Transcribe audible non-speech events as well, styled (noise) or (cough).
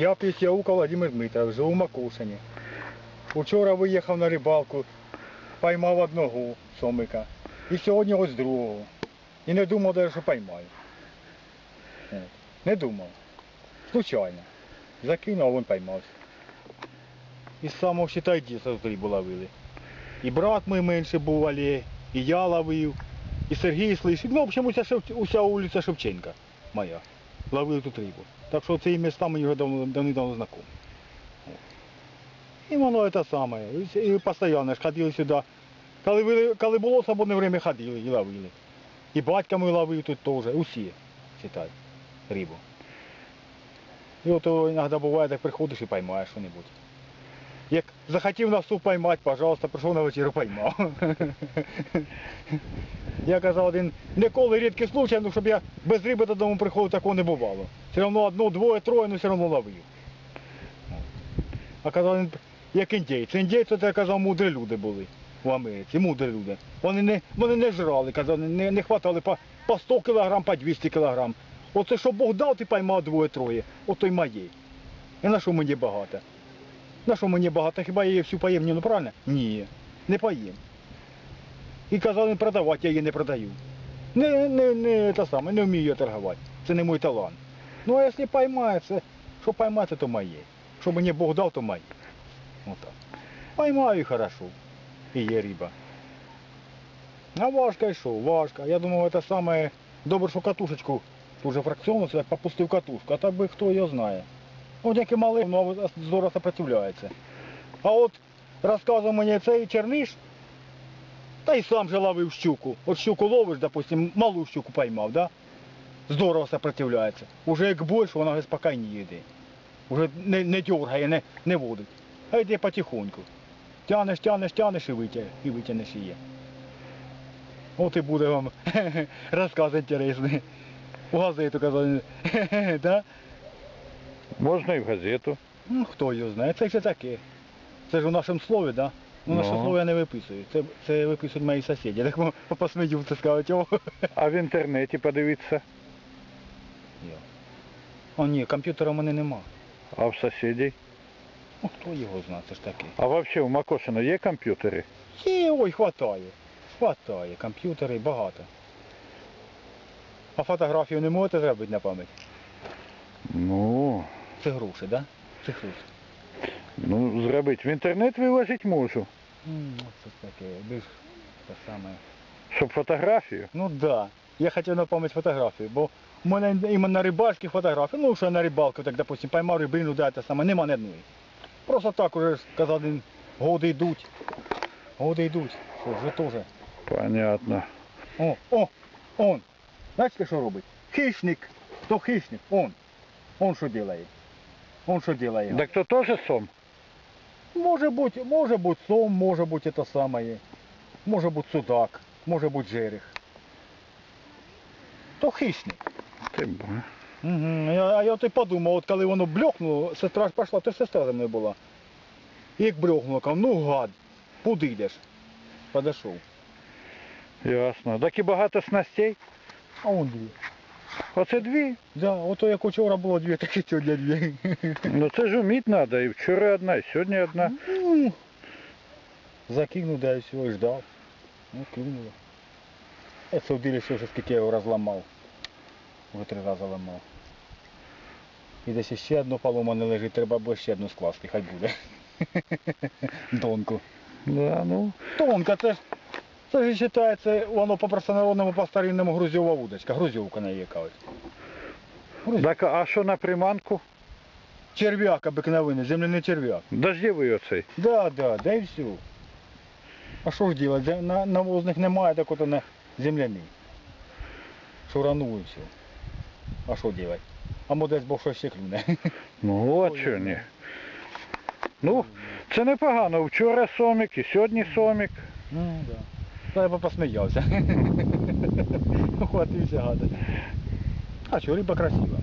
Пісяук Володимир Дмитрович, живу в Макушині. Вчора виїхав на рибалку, поймав одного сомика. І сьогодні ось другого. І не думав навіть, що поймаю. Не думав. Случайно. Закинув, а він поймався. І з самого дійсно тут рибу ловили. І брат мій менше був Олег, і я ловив, і Сергій слышить. Ну, в общем, уся, уся вулиця Шевченка моя. Ловили тут рибу. Так що міста мені вже давно, давно знайомі. І воно це саме. І, постійно ж ходили сюди. Коли, ви- коли було свободне время, ходили і ловили. І батька мій ловив тут теж, усі, читай, рибу. І от іноді буває, так приходиш і поймаєш що-небудь. Як захотів на суп поймати, пожалуйста, прийшов на вечерю поймав. (laughs) Я казав один, ніколи рідкий случай, ну щоб я без риби додому приходив, такого не бувало. Все одно одно, двоє, троє, ну все одно ловив. А казав як індійці. Індійці, це я казав, мудрі люди були в Америці, мудрі люди. Вони не, вони не жрали, казав, не, не хватали по, по 100 кілограм, по 200 кілограм. Оце що Бог дав, ти поймав двоє-троє, ото й моє. І на що мені багато? На що мені багато? Хіба я її всю поїм? Ні, ну правильно? Ні, не поїм. І казав, не продавати, я її не продаю. Не, не, не, те саме, не вмію я торгувати. Це не мій талант. Ну а якщо поймає, це, що поймати, то моє. Що мені Бог дав, то моє. Отак. Поймаю і хорошо. І є риба. А важко і що? Важко. Я думав, це саме добре, що катушечку дуже фракціонну, це як попустив катушку, а так би хто його знає. Ну, тільки малий, ну, а здорово сопротивляється. А от розказував мені цей черниш, та й сам же ловив щуку. От щуку ловиш, допустим, малу щуку поймав, да? Здорово сопротивляється. Уже як більше, вона вже спокійніше йде. Уже не, не дергає, не, не водить. А йде потихоньку. Тянеш, тянеш, тянеш і витягнеш, і витягнеш її. От і буде вам (laughs) розказ інтересний. У газету казали, (laughs) да? Можна і в газету. Ну, хто його знає, це все таке. Це ж у нашому слові, да? Ну, наше Ну. слово я не виписую. Це, це виписують мої сусіди. Так ми посміються, скажуть, о. А в інтернеті подивитися. О, ні, комп'ютера в мене нема. А в сусідів. Ну, хто його знає, це ж таке. А взагалі в Макошино є комп'ютери? Є, ой, хватає. Хватає, комп'ютери багато. А фотографію не можете зробити на пам'ять? Ну, Це гроші, да? Це гроші. ну зробити в інтернет виложити можу. М, ж таке, більш те саме. Щоб фотографію. Ну да. Я хотів на пам'ять фотографію, бо в мене іменно рибальські фотографії, ну що я на рибалку, так допустим, поймав рибину, да, те саме, нема ні одної. Просто так уже ж казав, годи йдуть. Годи йдуть. Що, вже теж. Понятно. О, о, он. Знаєте, що робить? Хищник. То хищник, он. Он що делає. Он що делає. Так то теж сом? Може бути, може бути сом, може бути це саме. Може бути судак, може бути жерех. То хищник. Ти б- Угу. Я, а я от і подумав, от коли воно бльохнуло, сестра ж пішла, то ж сестра за мною була. І як бльохнуло, кажу, ну гад, куди йдеш? Подійшов. Ясно. Так і багато снастей. А он дві. Оце дві. Да, ото як учора було дві, так і сьогодні дві. Ну це ж уміть треба. І вчора одна, і сьогодні одна. Ну, Закинув, да і і ждав. Ну, кинуло. Я це вділі, вже скільки я його розламав. Вже три рази ламав. І десь ще одно поломане лежить, треба було ще одну скласти, хай буде. (laughs) Донку. Да, ну. Тонка, це ж, це ж вважається, воно по простонародному, по старинному грузьова удочка, грузьовка на її кажуть. Так, а що на приманку? Черв'як обикновений, земляний черв'як. Дождєвий оцей. Да, да, да і все. А що ж делать? Зе- На, навозних немає, так от на земляний. Шурану і все. А що делать? А модець Бог що ще клюне. Ну от що ні. Ну, це непогано. Вчора сомік і сьогодні сомік. Ну, да. Та я б посміявся. Хватився (laughs) гада. А що, риба красива.